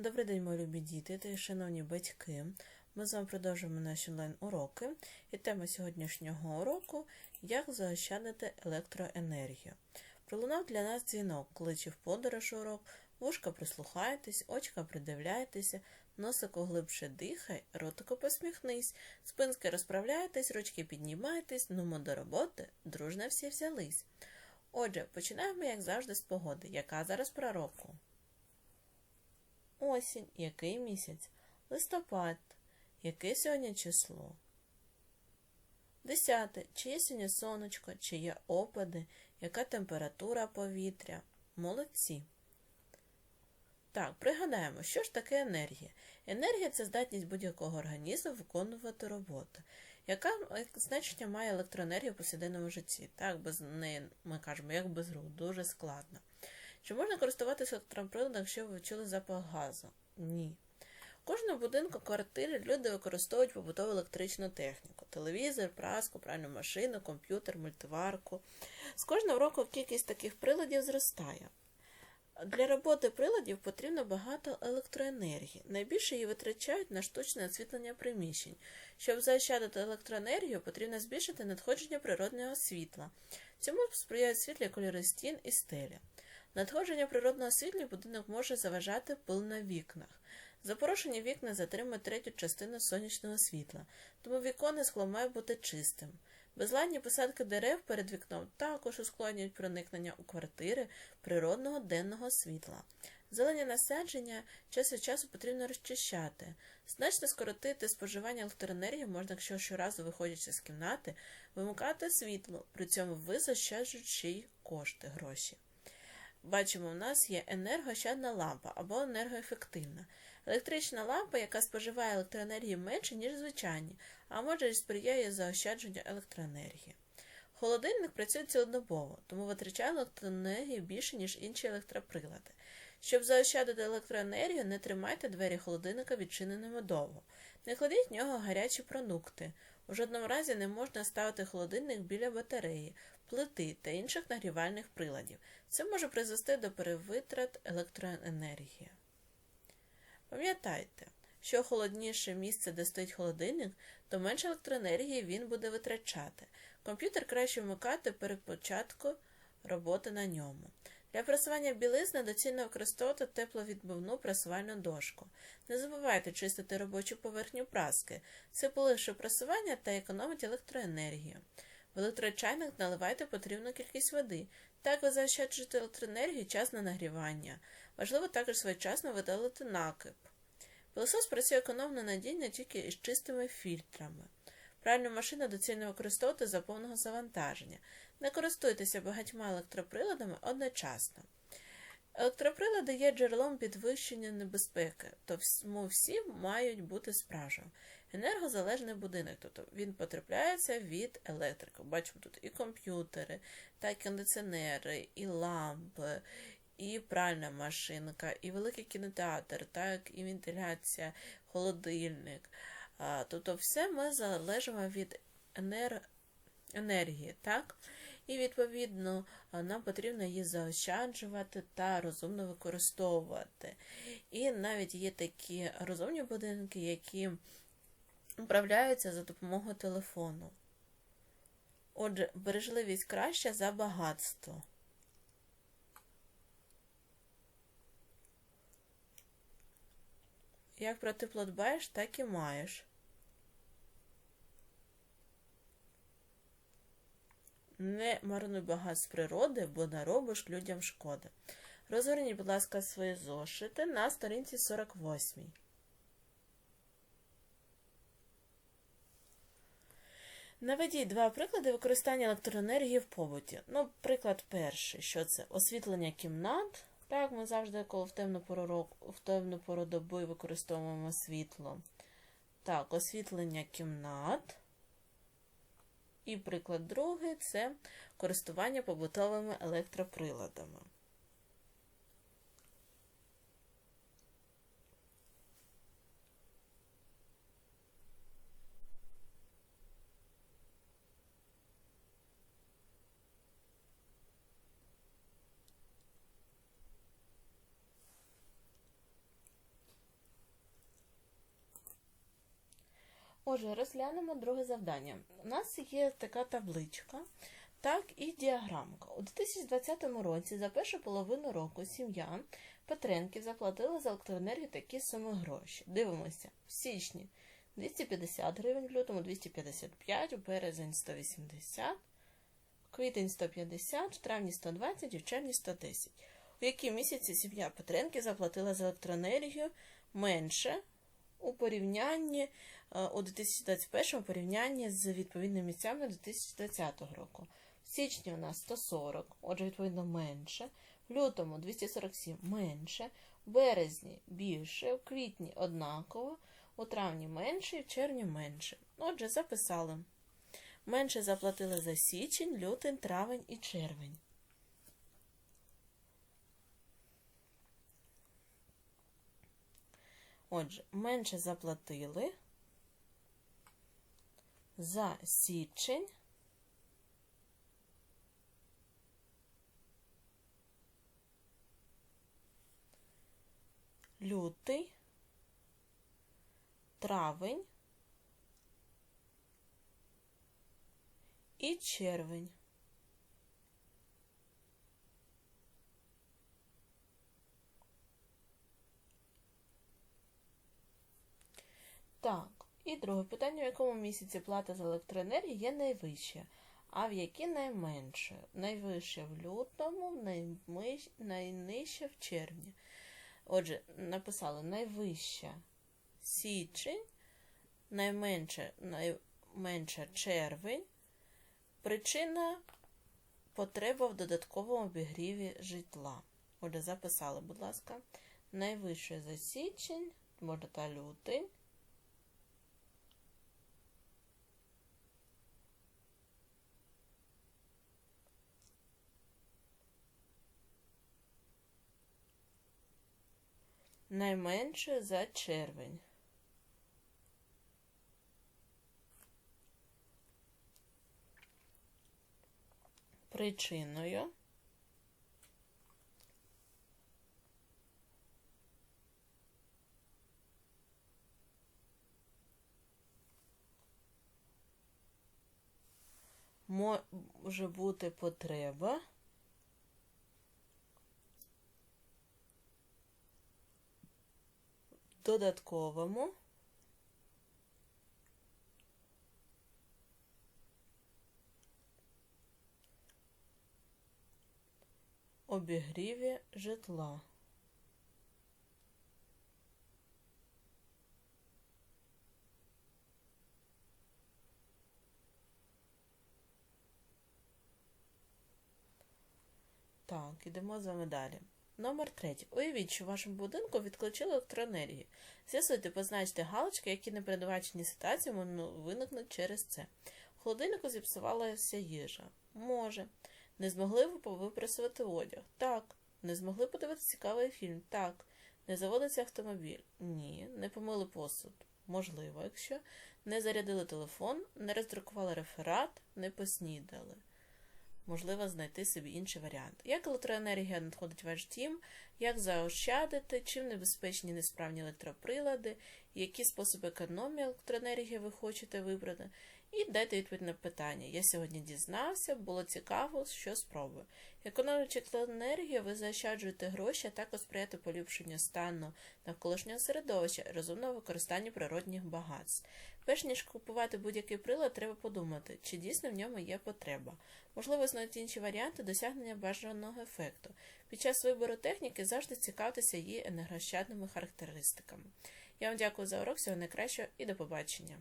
Добрий день, мої любі діти та шановні батьки. Ми з вами продовжуємо наші онлайн-уроки. І тема сьогоднішнього уроку як заощадити електроенергію. Пролунав для нас дзвінок, кличе в подорож урок, вушка прислухайтесь, очка придивляйтеся, носику глибше дихай, ротику посміхнись, спинки розправляйтесь, ручки піднімайтесь, нумо до роботи, дружно всі взялись. Отже, починаємо, як завжди, з погоди. Яка зараз пора року? Осінь. Який місяць? Листопад. Яке сьогодні число? Десяте. Чи є сьогодні сонечко, чи є опади, яка температура повітря? Молодці. Так, пригадаємо, що ж таке енергія? Енергія це здатність будь-якого організму виконувати роботу. Яка значення має електроенергія в повсякденному житті? Так, без неї ми кажемо, як без рук, дуже складно. Чи можна користуватися електроприладом, якщо ви чули запах газу? Ні. В кожному будинку квартири люди використовують побутову електричну техніку: телевізор, праску, пральну машину, комп'ютер, мультиварку. З кожного року кількість таких приладів зростає. Для роботи приладів потрібно багато електроенергії. Найбільше її витрачають на штучне освітлення приміщень. Щоб заощадити електроенергію, потрібно збільшити надходження природного світла. Цьому сприяють світлі кольори стін і стеля. Надходження природного світла будинок може заважати пил на вікнах. Запорошені вікна затримують третю частину сонячного світла, тому віконне скло має бути чистим. Безладні посадки дерев перед вікном також ускладнюють проникнення у квартири природного денного світла. Зелені насадження час від часу потрібно розчищати. Значно скоротити споживання електроенергії можна, якщо щоразу, виходячи з кімнати, вимикати світло, при цьому ви заощаджуючи й кошти гроші. Бачимо, у нас є енергоощадна лампа або енергоефективна. Електрична лампа, яка споживає електроенергії менше, ніж звичайні, а може і сприяє заощадженню електроенергії. Холодильник працює цілодобово, тому витрачає електроенергію більше, ніж інші електроприлади. Щоб заощадити електроенергію, не тримайте двері холодильника відчиненими довго. Не кладіть в нього гарячі продукти. У жодному разі не можна ставити холодильник біля батареї, плити та інших нагрівальних приладів. Це може призвести до перевитрат електроенергії. Пам'ятайте, що холодніше місце, де стоїть холодильник, то менше електроенергії він буде витрачати. Комп'ютер краще вмикати перед початком роботи на ньому. Для прасування білизни доцільно використовувати тепловідбивну прасувальну дошку. Не забувайте чистити робочу поверхню праски. Це полегшує прасування та економить електроенергію. В електрочайник наливайте потрібну кількість води. Так ви заощаджуєте електроенергію час на нагрівання. Важливо також своєчасно видалити накип. Пилосос працює економно надійно тільки із чистими фільтрами. Пральну машину доцільно використовувати за повного завантаження. Не користуйтеся багатьма електроприладами одночасно. Електроприлади є джерелом підвищення небезпеки, тому всі мають бути справжніми. Енергозалежний будинок, тобто він потрапляється від електрики. Бачимо тут і комп'ютери, та кондиціонери, і лампи, і пральна машинка, і великий кінотеатр, так, і вентиляція, холодильник. Тобто все ми залежимо від енер... енергії. так? І, відповідно, нам потрібно її заощаджувати та розумно використовувати. І навіть є такі розумні будинки, які управляються за допомогою телефону. Отже, бережливість краща за багатство. Як про тепло дбаєш, так і маєш. Не марнуй багатств природи, бо наробиш людям шкоди. Розгорніть, будь ласка, свої зошити на сторінці 48. Наведіть два приклади використання електроенергії в побуті. Ну, приклад перший, що це освітлення кімнат. Так, ми завжди, коли в темну пору року, в темну пору доби використовуємо світло. Так, освітлення кімнат. І приклад другий це користування побутовими електроприладами. Отже, розглянемо друге завдання. У нас є така табличка, так і діаграмка. У 2020 році за першу половину року сім'я Петренків заплатила за електроенергію такі суми гроші. Дивимося, в січні 250 гривень, в лютому 255, у березень 180, в квітень 150, в травні 120 і в червні 110. У які місяці сім'я Петренків заплатила за електроенергію менше у порівнянні е, у 2021 порівнянні з відповідними місцями 2020 року. В січні у нас 140, отже, відповідно, менше. В лютому 247 менше, в березні більше, в квітні однаково, у травні менше і в червні менше. Отже, записали. Менше заплатили за січень, лютий, травень і червень. Отже, менше заплатили за січень, лютий, травень. І червень. Так, і друге питання, в якому місяці плата за електроенергію є найвища, а в які найменше? Найвища в лютому, найнижча в червні. Отже, написали найвища січень, найменше, найменша червень. Причина потреба в додатковому обігріві житла. Отже, записали, будь ласка, найвище за січень, можна та лютий. Найменше за червень. Причиною може бути потреба додатковому обігріві житла. Так, ідемо з вами далі. Номер третій. Уявіть, що в вашому будинку відключили електроенергію. З'ясуйте, позначте галочки, які непередбачені ситуації можуть виникнути через це. В холодильнику зіпсувалася їжа. Може. Не змогли ви випрасувати одяг? Так. Не змогли подивитися цікавий фільм? Так. Не заводиться автомобіль? Ні. Не помили посуд? Можливо, якщо не зарядили телефон, не роздрукували реферат, не поснідали можливо знайти собі інший варіант. Як електроенергія надходить ваш дім, як заощадити, чим небезпечні несправні електроприлади, які способи економії електроенергії ви хочете вибрати, і дайте відповідь на питання. Я сьогодні дізнався, було цікаво, що спробую. Економлюючи електроенергію, ви заощаджуєте гроші, а також сприяти поліпшенню стану навколишнього середовища розумного використання природних багатств. Перш ніж купувати будь-який прилад, треба подумати, чи дійсно в ньому є потреба. Можливо, існують інші варіанти досягнення бажаного ефекту. Під час вибору техніки завжди цікавтеся її енергощадними характеристиками. Я вам дякую за урок, всього найкращого і до побачення.